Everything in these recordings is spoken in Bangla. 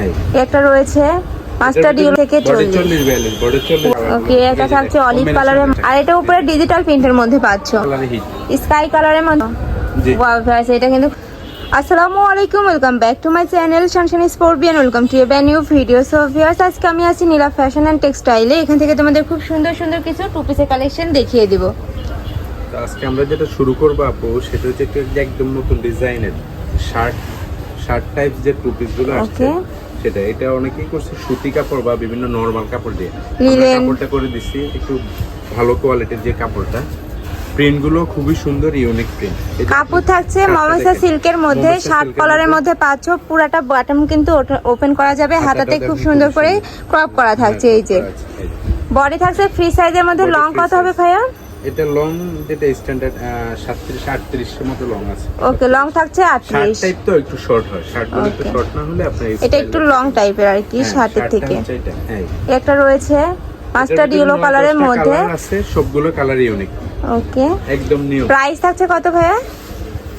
এই একটা রয়েছে পাঁচটা ডিও থেকে চল্লিশ। 40 ব্যালেন্স বডি 40 ওকে এটা থাকছে অলিভ কালারের আর এটা উপরে ডিজিটাল প্রিন্টের মধ্যে পাচ্ছ। স্কাই কালারের মধ্যে? এটা কিন্তু আসসালামু আলাইকুম welcome back to my channel শানশান স্পোর্টবিয়ান welcome to a new video so viewers আজকে আমি আছি নীলা ফ্যাশন অ্যান্ড টেক্সটাইলে এখান থেকে তোমাদের খুব সুন্দর সুন্দর কিছু টু পিসের কালেকশন দেখিয়ে দিব। আজকে আমরা যেটা শুরু করব আপু সেটা হচ্ছে একদম নতুন ডিজাইনের শার্ট শার্ট টাইপ যে টু পিসগুলো আসছে. সেটা এটা অনেকেই করছে সুতি কাপড় বা বিভিন্ন নরমাল কাপড় দিয়ে। কাপড়টা করে দিছি একটু ভালো কোয়ালিটির যে কাপড়টা প্রিন্টগুলো খুবই সুন্দর ইউনিক প্রিন্ট কাপড় থাকছে মমসা সিল্কের মধ্যে শার্ট কলারের মধ্যে। পাচ্ছ পুরাটা বাটন কিন্তু ওপেন করা যাবে হাতাতে খুব সুন্দর করে ক্রপ করা থাকছে এই যে। বডি থাকছে ফ্রি সাইজের মধ্যে লং কত হবে ভাইয়া? এটা লং যেটা স্ট্যান্ডার্ড সাতত্রিশ আটত্রিশের মতো লং আছে। ওকে লং থাকছে শার্ট আটত্রিশ টাইপ তো একটু শর্ট হয়। শার্টগুলো একটু শর্ট না হলে আপনার এই এটা একটু লং টাইপের আর কি হ্যাঁ, শার্টের থেকে। এটা, হ্যাঁ। একটা রয়েছে পাঁচটা বিভিন্ন কালারের মধ্যে। আছে সবগুলো কালার ইউনিক ওকে একদম নিউ প্রাইস থাকছে কত ভাইয়া?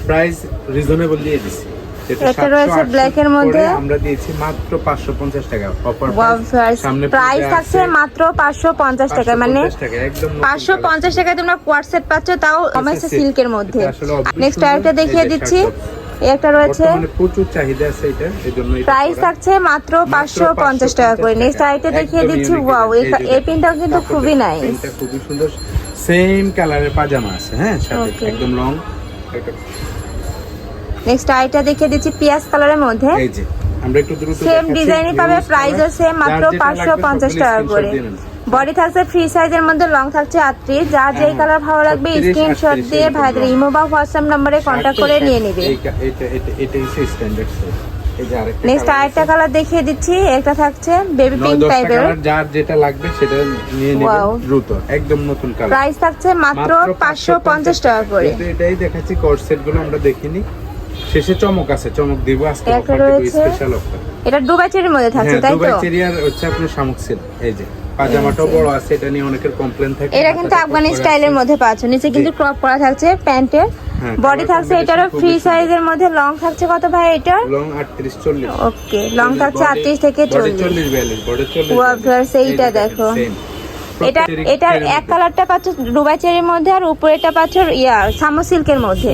প্রাইস রিজনেবল দিয়ে দিছি। 700, রয়েছে 800 এর মধ্যে। আমরা দিয়েছি মাত্র 550 টাকা। অফার সামনে প্রাইস থাকছে আছে, মাত্র পাঁচশো পঞ্চাশ টাকা মানে 550 টাকা, একদম নতুন পাঁচশো পঞ্চাশ টাকায় তোমরা পাচ্ছ তাও সিল্কের মধ্যে। এটা নেক্সট আরেকটা দেখিয়ে দিচ্ছি। একটা রয়েছে। প্রচুর চাহিদা আছে এটা এজন্য প্রাইস থাকছে মাত্র মাত্র পাঁচশো পঞ্চাশ টাকা করে। নেক্সট আরেকটা দেখিয়ে দিচ্ছি। ওয়াও এই পিনটাও কিন্তু খুবই নাইস প্রিন্টটা খুবই সুন্দর। সেম কালারের পাজামা আছে হ্যাঁ সাথে একদম লং নেক্সট আরেকটা দেখিয়ে দিচ্ছি পিয়াজ কালারের মধ্যে। এই যে আমরা একটু দ্রুত সেম ডিজাইনই পাবে প্রাইসও সেম মাত্র পাঁচশো লাগবে পঞ্চাশ টাকা করে। বডি থাকছে ফ্রি সাইজের মধ্যে লং থাকছে আটত্রিশ। যেই হ্যাঁ, কালার ভালো লাগবে 36, স্ক্রিনশট দিয়ে ভাইদের। ইমো বা হোয়াটসঅ্যাপ নাম্বারে কন্ট্যাক্ট করে নিয়ে নিবে। যে নেক্সট আরেকটা কালার দেখিয়ে দিচ্ছি। একটা থাকছে বেবি পিঙ্ক টাইপের যার যেটা লাগবে সেটা নিয়ে নেবেন দ্রুত একদম নতুন কালার প্রাইস থাকছে মাত্র পাঁচশো পঞ্চাশ টাকা করে। এটাই দেখাচ্ছি কটগুলো আমরা দেখিনি। শেষে চমক আছে চমক দিব আজকে অফার দিব স্পেশাল অফার এটা দুবাই চেরির মধ্যে থাকছে হ্যাঁ তাই তো? দুবাই চেরিয়ার হচ্ছে আপনার শামুক সেল এই যে পাজামাটাও বড় আছে এটা নিয়ে অনেকের কমপ্লেন থাকে এটা কিন্তু আফগানি স্টাইলের মধ্যে পাচ্ছ নিচে কিন্তু ক্রপ করা থাকছে প্যান্টের। হ্যাঁ, বডি থাকছে combination এটারও ফ্রি সাইজের মধ্যে লং থাকছে কত ভাই এটা লং 38 40 ওকে লং থাকছে আটত্রিশ থেকে বডি চল্লিশ। 40 42 বডি 40 Wow, viewers, এইটা দেখো। এটা এটার এক কালারটা পাচ্ছ দুবাই চেরির মধ্যে আর উপরেটা পাচ্ছ ইয়া সামো সিল্কের মধ্যে।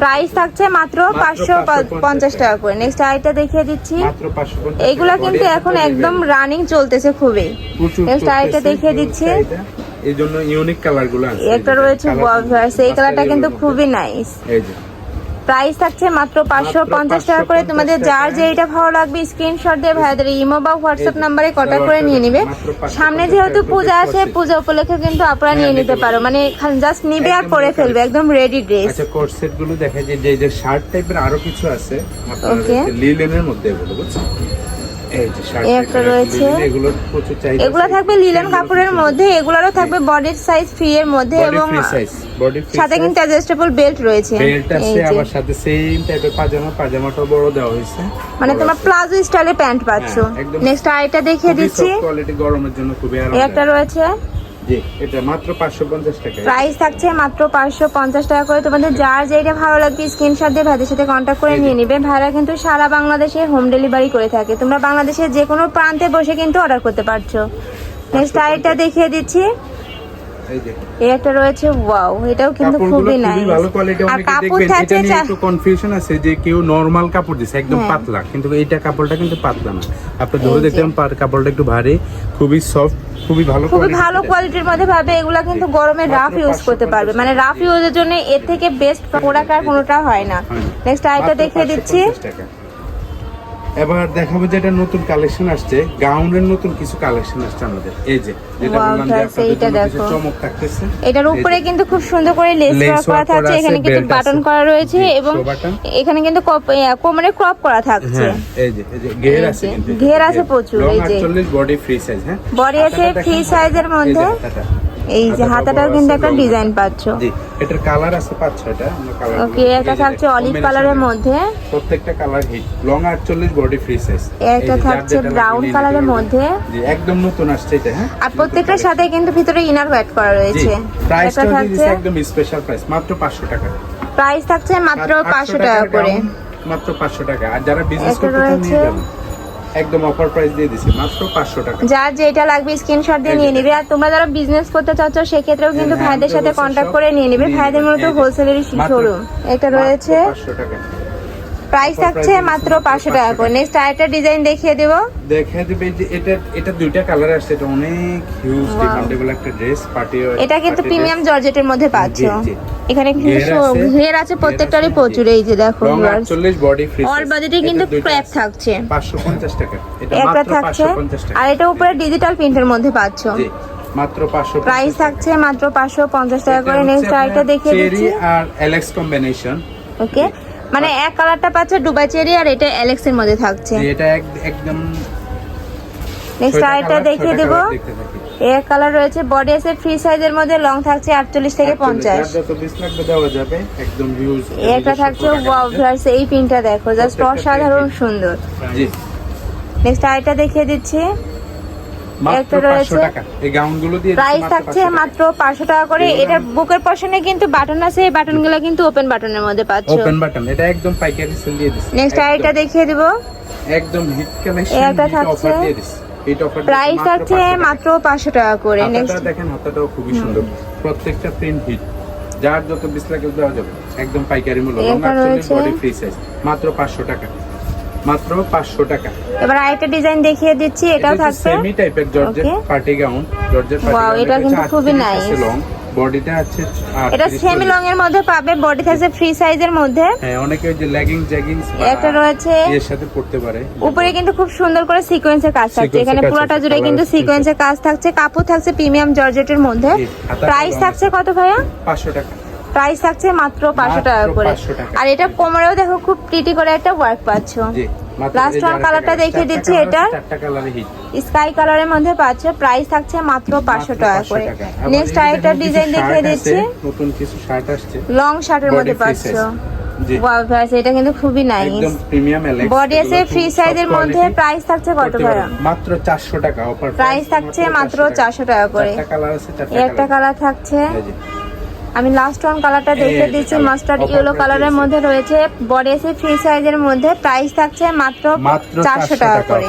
প্রাইস থাকছে মাত্র পাঁচশো পঞ্চাশ টাকা। করে। নেক্সট আইটা দেখিয়ে দিচ্ছি। মাত্র 550 এইগুলা কিন্তু এখন একদম রানিং চলতেছে খুবই। আরেকটা চলতেছে, দেখিয়ে দিচ্ছি। এই জন্য ইউনিক কালারগুলো একটা রয়েছে সেই কালারটা কিন্তু খুবই নাইস এই যে। প্রাইস থাকছে মাত্র পাঁচশো পঞ্চাশ টাকা করে। তোমাদের যার যে এটা ভালো লাগবে স্ক্রিনশট দিয়ে ভাইদের ইমো বা হোয়াটসঅ্যাপ নাম্বারে কটা করে নিয়ে নিবে। সামনে যেহেতু পূজা আছে পূজা উপলক্ষে কিন্তু আপনারা হ্যাঁ, নিয়ে নিতে নিতে পারো। মানে জাস্ট নিবে আর পরে ফেলবে একদম রেডি ড্রেস আচ্ছা কোট সেটগুলো দেখা যায় যে শার্ট টাইপের আরও কিছু আছে লিলেনের মধ্যে এগুলো বুঝছেন একটা রয়েছে। এগুলো। থাকবে লিলেন কাপড়ের মধ্যে এগুলোরও থাকবে বডির সাইজ ফ্রি এর মধ্যে এবং সাইজ সাথে কিন্তু অ্যাডজাস্টেবল বেল্ট রয়েছে। বেল্ট আছে আবার সাথে সেম টাইপের পাজামা পাজামাটাও বড় দেওয়া হয়েছে। মানে তোমরা প্লাজো স্টাইলের প্যান্ট পাচ্ছ। হ্যাঁ, নেক্সট আইটা দেখিয়ে দিচ্ছি। soft গরমের জন্য খুবই এই একটা রয়েছে। জি। এটা মাত্র 550 টাকা। প্রাইস থাকছে মাত্র পাঁচশো পঞ্চাশ টাকা করে। তোমাদের যার যেটা ভালো লাগবে স্ক্রিনশট দিয়ে ভাইদের সাথে করে নিয়ে নেবে। ভাইরা কিন্তু সারা বাংলাদেশে হোম ডেলিভারি করে থাকে। তোমরা বাংলাদেশের যে কোনো প্রান্তে বসে কিন্তু অর্ডার করতে পারছ। নেক্সট দেখিয়ে দিচ্ছি। এই একটা রয়েছে ওয়াও এটাও কিন্তু খুবই খুবই নাইস ভালো কোয়ালিটি অনেকে দেখবেন? এটা নিয়ে একটু কনফিউশন আছে যে কেউ নরমাল কাপড় দিছে একদম হ্যাঁ। পাতলা। কিন্তু এইটা কাপড়টা কিন্তু পাতলা না। আপনি ধরে দেখলাম পার- কাপড়টা একটু ভারী খুবই সফট খুবই ভালো খুবই ভালো কোয়ালিটির মধ্যে ভাবে এগুলা কিন্তু গরমে রাফ ইউজ 550 করতে পারবে। মানে রাফ ইউজের জন্য এর থেকে বেস্ট প্রোডাক্ট আর কোনোটা হয় না। নেক্সট মাত্র দেখিয়ে দিচ্ছি। 550 টাকা। এবার দেখাবো যেটা নতুন কালেকশন আসছে। গাউনের নতুন কিছু কালেকশন আসছে আমাদের। এই যে যেটা বললাম যে আপনাদের দেখো। চমক থাকতেছে। এটার উপরে কিন্তু খুব সুন্দর করে লেস করা থাকছে এখানে কিন্তু বাটন করা রয়েছে এবং এখানে কিন্তু কোমরে ক্রপ করা থাকছে। হ্যাঁ এই যে এই যে ঘের আছে কিন্তু ঘের আছে প্রচুর, এই যে। 48 বডি ফ্রি সাইজ হ্যাঁ। Body আছে ফ্রি এর মধ্যে। এই যে হাতাটাও কিন্তু একটা ডিজাইন। পাচ্ছ। এটার কালার আছে পাঁচ ছয়টা আমরা কালার ওকে এটা থাকছে অলিভ কালারের মধ্যে। প্রত্যেকটা colour hit long 48 body free size একটা থাকছে ব্রাউন কালারের মধ্যে। জি একদম নতুন আসছে এটা হ্যাঁ? আর প্রত্যেকটার সাথে কিন্তু ভিতরে ইনার ওয়েট করা রয়েছে। প্রাইসটা থাকছে একদম স্পেশাল প্রাইস মাত্র 500 টাকা। প্রাইস থাকছে মাত্র আর 800 পাঁচশো টাকা করে। মাত্র 500 টাকা। আর যারা বিজনেস করতে চান নিয়ে যাবেন। একদম অফার প্রাইস দিয়ে দিছি মাত্র পাঁচশো টাকা। যার যেটা লাগবে স্ক্রিনশট দিয়ে নিয়ে নিবে। আর তোমরা যারা বিজনেস করতে চাচ্ছ সেক্ষেত্রেও কিন্তু হ্যাঁ, ভাইদের সাথে আমাদের কন্ট্যাক্ট করে নিয়ে নিবে। ভাইদের মূলত। হোলসেলেরই শোরুম এটা রয়েছে। পাঁচশো টাকা। প্রাইস থাকছে মাত্র দিচ্ছি পাঁচশো টাকা করে। নেক্সট আরেকটা ডিজাইন দেখিয়ে দেবো। দেখে দিবে এটা এটা দুইটা কালার আসছে এটা অনেক হিউজ ডিমান্ডেবল একটা ড্রেস পার্টি এটা কিন্তু প্রিমিয়াম জর্জেটের মধ্যে পাচ্ছো। এখানে ঘের আছে, প্রত্যেকটারই প্রচুর এই যে দেখো লং 48 বডি ফ্রি অল বডিতে কিন্তু ক্র্যাপ থাকছে। 550 একটা থাকছে আর এটা উপরে ডিজিটাল প্রিন্টের মধ্যে পাচ্ছ। মাত্র 550 প্রাইস থাকছে মাত্র পাঁচশো পঞ্চাশ টাকা করে। নেক্সট আরেকটা দেখিয়ে দিচ্ছি। আর এলেক্স কম্বিনেশন ওকে মানে এক কালারটা পাচ্ছ দুবাই চেরি আর এটা অ্যালেক্স এর মধ্যে থাকছে। এটা একদম নেক্সট ছয়টা দেখিয়ে দেবো। এক কালার রয়েছে বডি আছে ফ্রি সাইজের মধ্যে লং থাকছে আটচল্লিশ থেকে পঞ্চাশ। যার যত পিস লাগবে দেওয়া যাবে একদম হিউজ একটা থাকছে ওয়াও ভিউয়ার্স এই পিনটা দেখো জাস্ট অসাধারণ সুন্দর। জি। নেক্সট আরেকটা দেখিয়ে দিচ্ছি। মাত্র একটা 500 রয়েছে। টাকা। এই গাউনগুলো দিয়ে প্রাইস থাকছে মাত্র পাঁচশো টাকা করে। এটার বুকের পশনে কিন্তু বাটন আছে এই বাটনগুলো কিন্তু ওপেন বাটনের মধ্যে পাচ্ছ। ওপেন বাটন এটা একদম পাইকারি সেল দিয়ে দিচ্ছি। নেক্সট আরেকটা দেখিয়ে দিব। একদম হিট কালেকশন হিট থাকছে। দিয়ে অফার প্রাইস আছে মাত্র পাঁচশো টাকা করে নেক্সট দেখেন হাতাটাও খুবই সুন্দর। প্রত্যেকটা প্রিন্ট হিট যার যত পিস লাগে দেওয়া যাবে। একদম পাইকারি মূল্য লং এটা 48 রয়েছে। বডি ফ্রি সাইজ মাত্র 500 টাকা। মাত্র 500 টাকা। এবার আরেকটা ডিজাইন দেখিয়ে দিচ্ছি এটাও থাকবে সেমি টাইপের georgette party gown georgette party gown এটা কিন্তু খুবই নাইস লং বডিটা আছে এটা সেমি লং এর মধ্যে পাবে বডি থাকছে ফ্রি সাইজের মধ্যে। হ্যাঁ অনেকে যে লেগিং জ্যাগিংস একটা রয়েছে। এর সাথে পড়তে পারে। উপরে কিন্তু খুব সুন্দর করে সিকোয়েন্সের কাজ থাকছে। এখানে পুরোটা জুড়ে কিন্তু সিকোয়েন্সের কাজ থাকছে। কাপড় থাকছে প্রিমিয়াম জর্জেটের মধ্যে। প্রাইস থাকছে কত ভাইয়া? 500 টাকা। প্রাইস থাকছে মাত্র পাঁচশো মাত্র টাকা। করে আর এটা কোমরেও দেখো খুব প্রিটি করে একটা ওয়ার্ক পাচ্ছ। জি। আরেকটা colourটা colour, দেখিয়ে দিচ্ছি colour এটা। আছে, চারটা কালারে হিট স্কাই কালারের মধ্যে পাচ্ছ প্রাইস থাকছে মাত্র পাঁচশো টাকা করে। নেক্সট আরেকটা ডিজাইন দেখিয়ে shirt দিচ্ছি। নতুন কিছু শার্ট আসছে। লং শার্টের মধ্যে পাচ্ছ। এটা কিন্তু খুবই নাইস বডি আছে ফ্রি সাইজের মধ্যে প্রাইস থাকছে কত ভাইয়া? মাত্র 400 টাকা অফার প্রাইস থাকছে মাত্র চারশো টাকা। করে। একটা কালার থাকছে। আমি লাস্ট ওয়ান কালারটা দেখিয়ে দিচ্ছি মাস্টার্ড ইয়েলো কালারের মধ্যে রয়েছে। বডি আছে ফ্রি সাইজের মধ্যে প্রাইস থাকছে মাত্র চারশো 400 টাকা করে।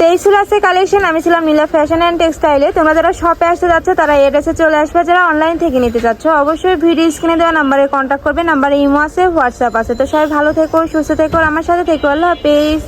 তেইশ আছে কালেকশন আমি ছিলাম নীলা ফ্যাশন অ্যান্ড টেক্সটাইলে তোমরা যারা শপে আসতে যাচ্ছ তারা এড্রেসে চলে আসবে। যারা অনলাইন থেকে নিতে চাচ্ছ অবশ্যই ভিডিও স্ক্রিনে দেওয়া নাম্বারে কন্ট্যাক্ট করবে। নাম্বারে ইমো আছে হোয়াটসঅ্যাপ আছে। তো সবাই ভালো থেকো সুস্থ থেকো আমার সাথে থেকো। আল্লাহ হাফেজ।